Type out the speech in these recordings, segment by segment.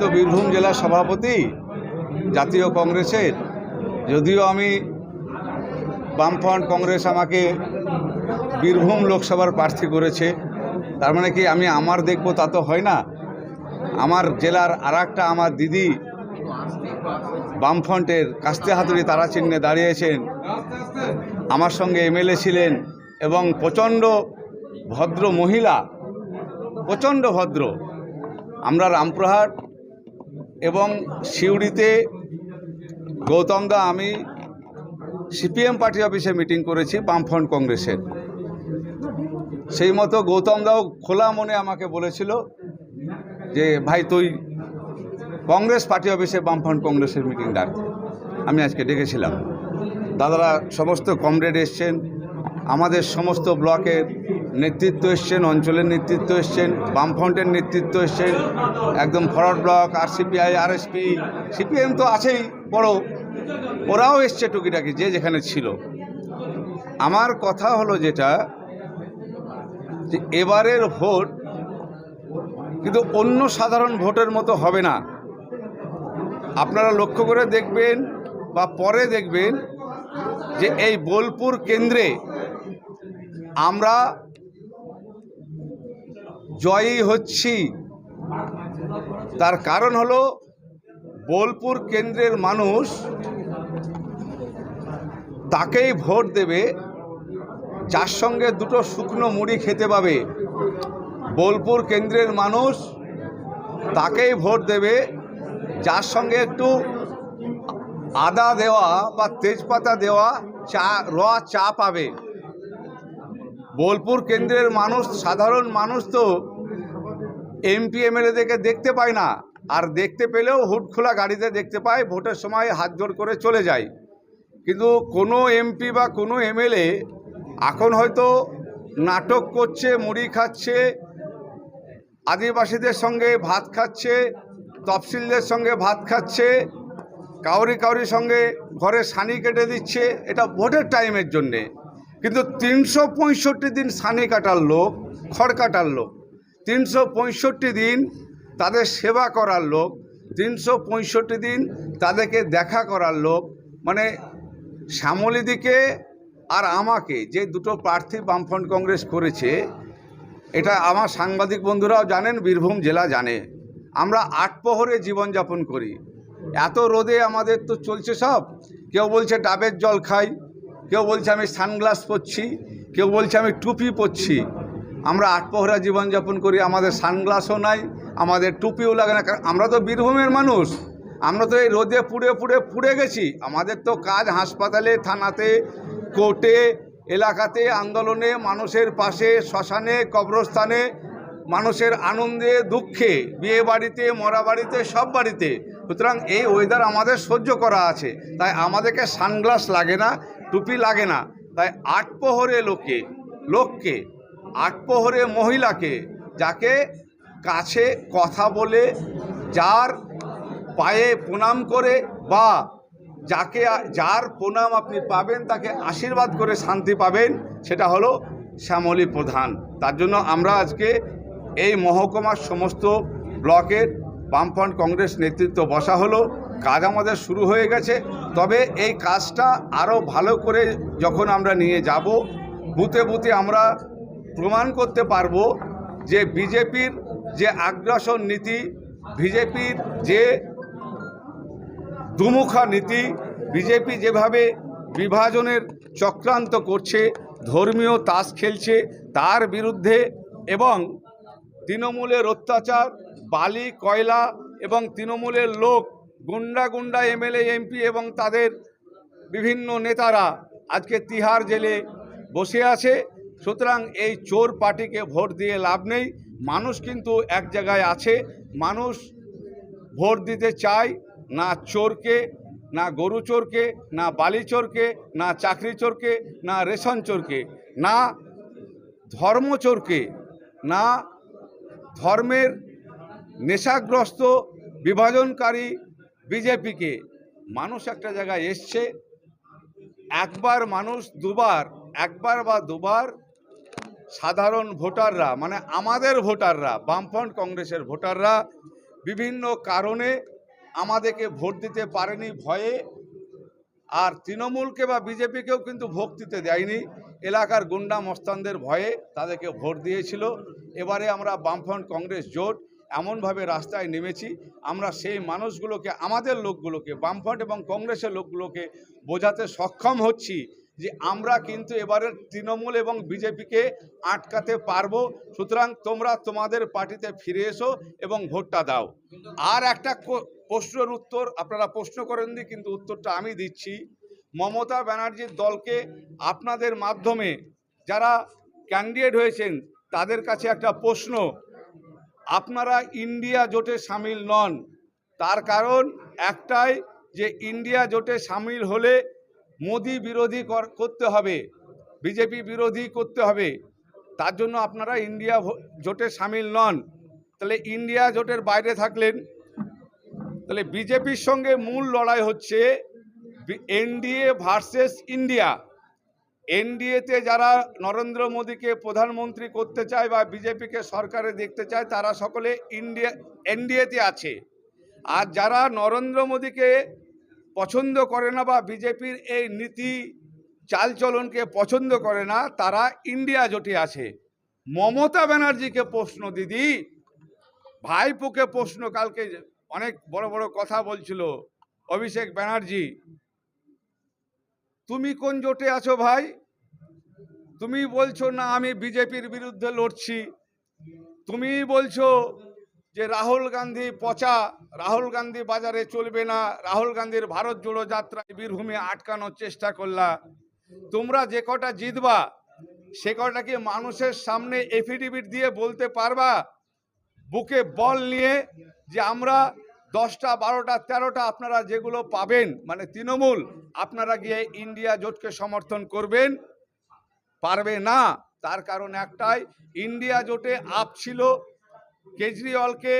তো বীরভূম জেলা সভাপতি, জাতীয় কংগ্রেসের। যদিও আমি বামফ্রন্ট কংগ্রেস আমাকে বীরভূম লোকসভার প্রার্থী করেছে, তার মানে কি আমি আমার দেখব তা তো হয় না। আমার জেলার আর আমার দিদি বামফ্রন্টের কাস্তে হাতুড়ি তারা চিহ্নে দাঁড়িয়েছেন। আমার সঙ্গে এমএলএ ছিলেন এবং প্রচণ্ড ভদ্র মহিলা, প্রচণ্ড ভদ্র। আমরা রামপুরহাট এবং সিউড়িতে গৌতম দা আমি সিপিএম পার্টি অফিসে মিটিং করেছি বামফ্রন্ট কংগ্রেসের। সেই মতো গৌতম দাও খোলা মনে আমাকে বলেছিল যে, ভাই, তুই কংগ্রেস পার্টি অফিসে বামফ্রন্ট কংগ্রেসের মিটিং ডাক। আমি আজকে ডেকেছিলাম। দাদারা সমস্ত কমরেড এসছেন, আমাদের সমস্ত ব্লকের নেতৃত্ব এসছেন, অঞ্চলের নেতৃত্ব এসছেন, বামফ্রন্টের নেতৃত্ব এসছেন, একদম ফরওয়ার্ড ব্লক আর সিপিআই আরএসপি, সিপিএম তো আছেই, বড়। ওরাও এসছে টুকিটাকি, যে যেখানে ছিল। আমার কথা হলো যেটা, যে এবারের ভোট কিন্তু অন্য সাধারণ ভোটের মতো হবে না। আপনারা লক্ষ্য করে দেখবেন বা পরে দেখবেন যে এই বোলপুর কেন্দ্রে আমরা জয়ী হচ্ছি। তার কারণ হলো, বোলপুর কেন্দ্রের মানুষ তাকেই ভোট দেবে, যার সঙ্গে দুটো শুকনো মুড়ি খেতে পাবে। বোলপুর কেন্দ্রের মানুষ তাকেই ভোট দেবে, যার সঙ্গে একটু আদা দেওয়া বা তেজপাতা দেওয়া চা, র চা পাবে। বোলপুর কেন্দ্রের মানুষ, সাধারণ মানুষ তো এমপি, এমএলএদেরকে দেখতে পায় না। আর দেখতে পেলেও হুট খোলা গাড়িতে দেখতে পায়, ভোটের সময় হাত জোড় করে চলে যায়। কিন্তু কোনো এমপি বা কোনো এমএলএ এখন হয়তো নাটক করছে, মুড়ি খাচ্ছে, আদিবাসীদের সঙ্গে ভাত খাচ্ছে, তফসিলদের সঙ্গে ভাত খাচ্ছে, কাউরি কাউরি সঙ্গে ঘরে সানি কেটে দিচ্ছে, এটা ভোটের টাইমের জন্যে। কিন্তু তিনশো পঁয়ষট্টি দিন সানি কাটার লোক, খড় কাটার লোক। তিনশো পঁয়ষট্টি দিন তাদের সেবা করার লোক, তিনশো পঁয়ষট্টি দিন তাদেরকে দেখা করার লোক। মানে শ্যামলীদিকে আর আমাকে যে দুটো প্রার্থী বামফ্রন্ট কংগ্রেস করেছে, এটা আমার সাংবাদিক বন্ধুরাও জানেন, বীরভূম জেলা জানে। আমরা আট প্রহরে জীবনযাপন করি। এত রোদে আমাদের তো চলছে সব। কেউ বলছে ডাবের জল খাই কেউ বলছে আমি সানগ্লাস পরছি, কেউ বলছে আমি টুপি পরছি। আমরা আটপহরা জীবনযাপন করি, আমাদের সানগ্লাসও নাই, আমাদের টুপিও লাগে না, কারণ আমরা তো বীরভূমের মানুষ। আমরা তো এই রোদে পুড়ে পুড়ে পুড়ে গেছি। আমাদের তো কাজ হাসপাতালে, থানাতে, কোর্টে, এলাকাতে, আন্দোলনে, মানুষের পাশে, শ্মশানে, কবরস্থানে, মানুষের আনন্দে, দুঃখে, বিয়ে বাড়িতে, মরা বাড়িতে, সব বাড়িতে। সুতরাং এই ওয়েদার আমাদের সহ্য করা আছে। তাই আমাদেরকে সানগ্লাস লাগে না। টুপি লাগে না। তাই আট প্রহরে লোকে, লোককে, আট প্রহরে মহিলাকে, যাকে কাছে কথা বলে, যার পায়ে প্রণাম করে বা যাকে যার প্রণাম আপনি পাবেন, তাকে আশীর্বাদ করে শান্তি পাবেন, সেটা হলো শ্যামলী প্রধান। তার জন্য আমরা আজকে এই মহকুমার সমস্ত ব্লকের বামফ্রন্ট কংগ্রেস নেতৃত্ব বসা হলো। কাজ আমাদের শুরু হয়ে গেছে। তবে এই কাজটা আরও ভালো করে যখন আমরা নিয়ে যাব, বুথে বুথে আমরা প্রমাণ করতে পারব যে বিজেপির যে আগ্রাসন নীতি, বিজেপির যে দুমুখা নীতি, বিজেপি যেভাবে বিভাজনের চক্রান্ত করছে, ধর্মীয় তাস খেলছে তার বিরুদ্ধে এবং তৃণমূলের অত্যাচার, বালি, কয়লা এবং তৃণমূলের লোক গুন্ডা গুন্ডা এমএলএ, এমপি এবং তাদের বিভিন্ন নেতারা আজকে তিহার জেলে বসে আছে। সুতরাং এই চোর পার্টিকে ভোট দিয়ে লাভ নেই। মানুষ কিন্তু এক জায়গায় আছে। মানুষ ভোট দিতে চায় না চোরকে, না গরু চোরকে, না বালি চোরকে, না চাকরি চোরকে, না রেশন চোরকে, না ধর্মচোরকে না ধর্মের নেশাগ্রস্ত, বিভাজনকারী বিজেপিকে মানুষ একটা জায়গায় এসছে, একবার মানুষ দুবার, একবার বা দুবার সাধারণ ভোটাররা মানে আমাদের ভোটাররা, বামফ্রন্ট কংগ্রেসের ভোটাররা বিভিন্ন কারণে আমাদেরকে ভোট দিতে পারেনি ভয়ে, আর তৃণমূলকে বা বিজেপিকেও কিন্তু ভোট দিতে দেয়নি। এলাকার গুন্ডা মস্তানদের ভয়ে তাদেরকে ভোট দিয়েছিল। এবারে আমরা বামফ্রন্ট কংগ্রেস জোট এমনভাবে রাস্তায় নেমেছি, আমরা সেই মানুষগুলোকে, আমাদের লোকগুলোকে, বামফ্রন্ট এবং কংগ্রেসের লোকগুলোকে বোঝাতে সক্ষম হচ্ছি যে আমরা কিন্তু এবারের তৃণমূল এবং বিজেপিকে আটকাতে পারব। সুতরাং তোমরা তোমাদের পার্টিতে ফিরে এসো এবং ভোটটা দাও। আর একটা প্রশ্নের উত্তর আপনারা প্রশ্ন করেননি, কিন্তু উত্তরটা আমি দিচ্ছি। মমতা ব্যানার্জির দলকে আপনাদের মাধ্যমে যারা ক্যান্ডিডেট হয়েছেন, তাদের কাছে একটা প্রশ্ন। আপনারা ইন্ডিয়া জোটে সামিল নন। তার কারণ একটাই যে ইন্ডিয়া জোটে সামিল হলে মোদি বিরোধী কর- করতে হবে, বিজেপি বিরোধী করতে হবে। তার জন্য আপনারা ইন্ডিয়া জোটে সামিল নন। তাহলে ইন্ডিয়া জোটের বাইরে থাকলেন। তাহলে বিজেপির সঙ্গে মূল লড়াই হচ্ছে এনডিএ ভার্সেস ইন্ডিয়া। এনডিএতে যারা নরেন্দ্র মোদীকে প্রধানমন্ত্রী করতে চায় বা বিজেপিকে সরকারে দেখতে চায়, তারা সকলে ইন্ডিয়া এনডিএতে আছে। আর যারা নরেন্দ্র মোদীকে পছন্দ করে না বা বিজেপির এই নীতি চালচলনকে পছন্দ করে না, তারা ইন্ডিয়া জোটে আছে। মমতা ব্যানার্জিকে প্রশ্ন, দিদি। ভাইপোকে প্রশ্ন, কালকে অনেক বড় বড় কথা বলছিল অভিষেক ব্যানার্জি। তুমি কোন জোটে আছো ভাই? তুমি বলছো না আমি বিজেপির বিরুদ্ধে লড়ছি। তুমি বলছো যে রাহুল গান্ধী পচা, রাহুল গান্ধী বাজারে চলবে না, রাহুল গান্ধীর ভারত জোড়ো যাত্রায় বীরভূমে আটকানোর চেষ্টা করলা। তোমরা যে কটা জিতবা, সে কটা কি মানুষের সামনে এফিডেভিট দিয়ে বলতে পারবা? বুকে বল নিয়ে যে আমরা দশটা, বারোটা, তেরোটা আপনারা যেগুলো পাবেন মানে তৃণমূল, আপনারা গিয়ে ইন্ডিয়া জোটকে সমর্থন করবেন। পারবে না। তার কারণ একটাই, ইন্ডিয়া জোটে আপ ছিল। কেজরিওয়ালকে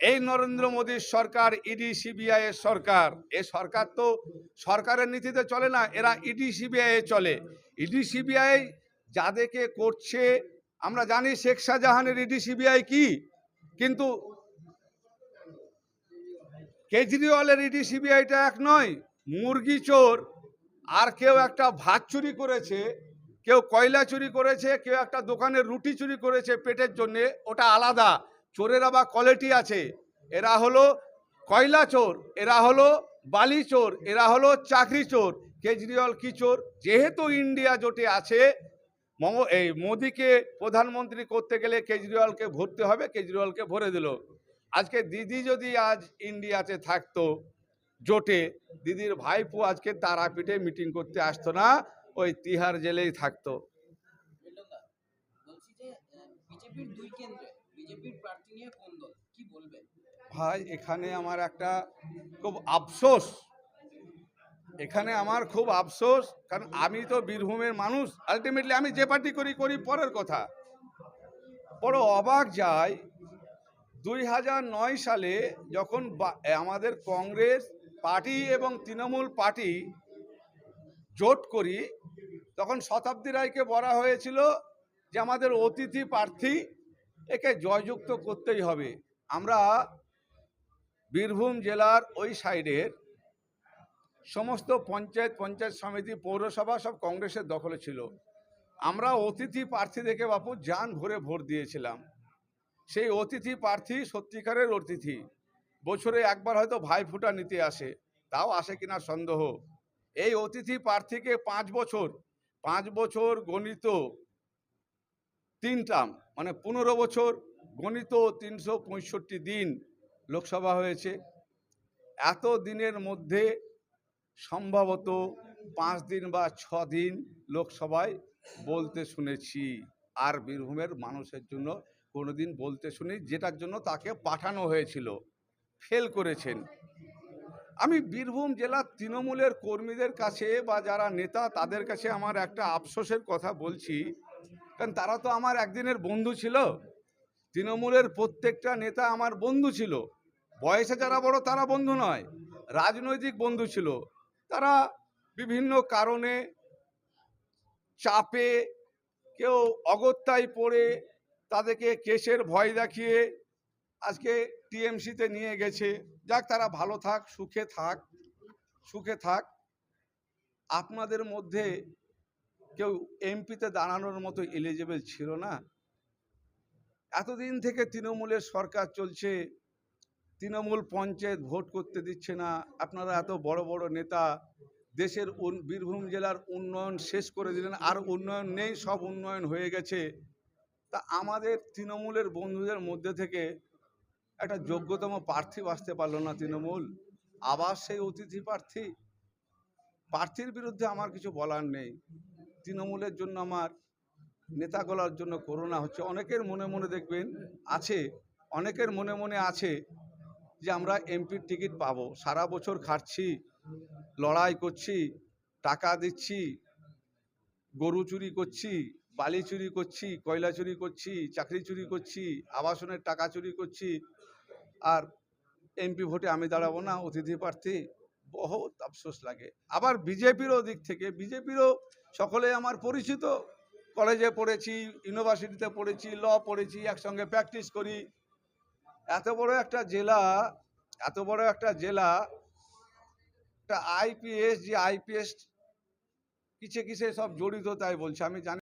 এই নরেন্দ্র মোদীর সরকার, ইডি, সিবিআই এর সরকার। এ সরকার তো সরকারের নীতিতে চলে না, এরা ইডি, সিবিআই চলে। ইডি, সিবিআই যাদেরকে করছে, আমরা জানি শেখ শাহজাহানের ইডি, সিবিআই কি। কিন্তু কেজরিওয়ালের ইডি সিবিআইটা এক নয়, মুরগি চোর। আর কেউ একটা ভাত চুরি করেছে কেউ কয়লা চুরি করেছে, কেউ একটা দোকানের রুটি চুরি করেছে পেটের জন্য, ওটা আলাদা। চোরের আবার কোয়ালিটি আছে। এরা হলো কয়লা চোর, এরা হলো বালি চোর, এরা হলো চাকরি চোর, কেজরিওয়াল কি চোর? যেহেতু ইন্ডিয়া জোটে আছে এই মোদিকে প্রধানমন্ত্রী করতে গেলে কেজরিওয়ালকে ভরতে হবে, কেজরিওয়ালকে ভরে দিল। আজকে দিদি যদি আজ ইন্ডিয়াতে থাকতো, জোটে, দিদির ভাইপো আজকে তারাপীঠে মিটিং করতে আসতো না। ওই তিহার জেলেই থাকতো। ভাই এখানে আমার একটা খুব আফসোস। এখানে আমার খুব আফসোস কারণ আমি তো বীরভূমের মানুষ। আলটিমেটলি আমি যে পার্টি করি করি পরের কথা। বড় অবাক যায় দুই হাজার নয় সালে যখন আমাদের কংগ্রেস পার্টি এবং তৃণমূল পার্টি জোট করি তখন শতাব্দী রায়কে বলা হয়েছিল যে আমাদের অতিথি প্রার্থী একে জয়যুক্ত করতেই হবে। আমরা বীরভূম জেলার ওই সাইডের সমস্ত পঞ্চায়েত পঞ্চায়েত সমিতি, পৌরসভা সব কংগ্রেসের দখলে ছিল। আমরা অতিথি প্রার্থী দেখে বাপু যান ভরে ভোট দিয়েছিলাম। সেই অতিথি প্রার্থী সত্যিকারের অতিথি। বছরে একবার হয়তো ভাইফোঁটা নিতে আসে, তাও আসে কিনা সন্দেহ। এই অতিথি প্রার্থীকে পাঁচ বছর পাঁচ বছর গণিত তিন টার্ম মানে পনেরো বছর গণিত তিনশো পঁয়ষট্টি দিন লোকসভা হয়েছে। এত দিনের মধ্যে সম্ভবত পাঁচ দিন বা ছ দিন লোকসভায় বলতে শুনেছি। আর বীরভূমের মানুষের জন্য কোনোদিন বলতে শুনি, যেটার জন্য তাকে পাঠানো হয়েছিল। ফেল করেছেন। আমি বীরভূম জেলার তৃণমূলের কর্মীদের কাছে বা যারা নেতা, তাদের কাছে আমার একটা আফসোসের কথা বলছি। কারণ তারা তো আমার একদিনের বন্ধু ছিল। তৃণমূলের প্রত্যেকটা নেতা আমার বন্ধু ছিল। বয়সে যারা বড়, তারা বন্ধু নয়। রাজনৈতিক বন্ধু ছিল। তারা বিভিন্ন কারণে চাপে, কেউ অগত্যায় পড়ে, তাদেরকে কেসের ভয় দেখিয়ে আজকে টিএমসিতে নিয়ে গেছে। যাক, তারা ভালো থাক, সুখে থাক সুখে থাক। আপনাদের মধ্যে কেউ এমপিতে দাঁড়ানোর মতো এলিজেবল ছিল না। এতদিন থেকে তৃণমূলের সরকার চলছে। তৃণমূল পঞ্চায়েত ভোট করতে দিচ্ছে না। আপনারা এত বড় বড় নেতা দেশের বীরভূম জেলার উন্নয়ন শেষ করে দিলেন, আর উন্নয়ন নেই, সব উন্নয়ন হয়ে গেছে। তা আমাদের তৃণমূলের বন্ধুদের মধ্যে থেকে একটা যোগ্যতম প্রার্থী বাঁচতে পারল না তৃণমূল। আবার সেই অতিথি প্রার্থী। প্রার্থীর বিরুদ্ধে আমার কিছু বলার নেই। তৃণমূলের জন্য আমার নেতা গলার জন্য করোনা হচ্ছে। অনেকের মনে মনে দেখবেন, আছে, অনেকের মনে মনে আছে যে আমরা এমপির টিকিট পাবো। সারা বছর খাটছি, লড়াই করছি, টাকা দিচ্ছি, গরু চুরি করছি, বালি চুরি করছি, কয়লা চুরি করছি, চাকরি চুরি করছি, আবাসনের টাকা চুরি করছি আর এমপি ভোটে আমি দাঁড়াবো না, অতিথি প্রার্থী, বহুত আফসোস লাগে। আবার বিজেপিরও দিক থেকে, বিজেপিরও সকলে আমার পরিচিত। কলেজে পড়েছি, ইউনিভার্সিটিতে পড়েছি, ল পড়েছি, একসঙ্গে প্র্যাকটিস করি। এত বড় একটা জেলা, এত বড় একটা জেলা, একটা আইপিএস যে আইপিএস কিসে কিসে সব জড়িত তাই বলছে, আমি জানি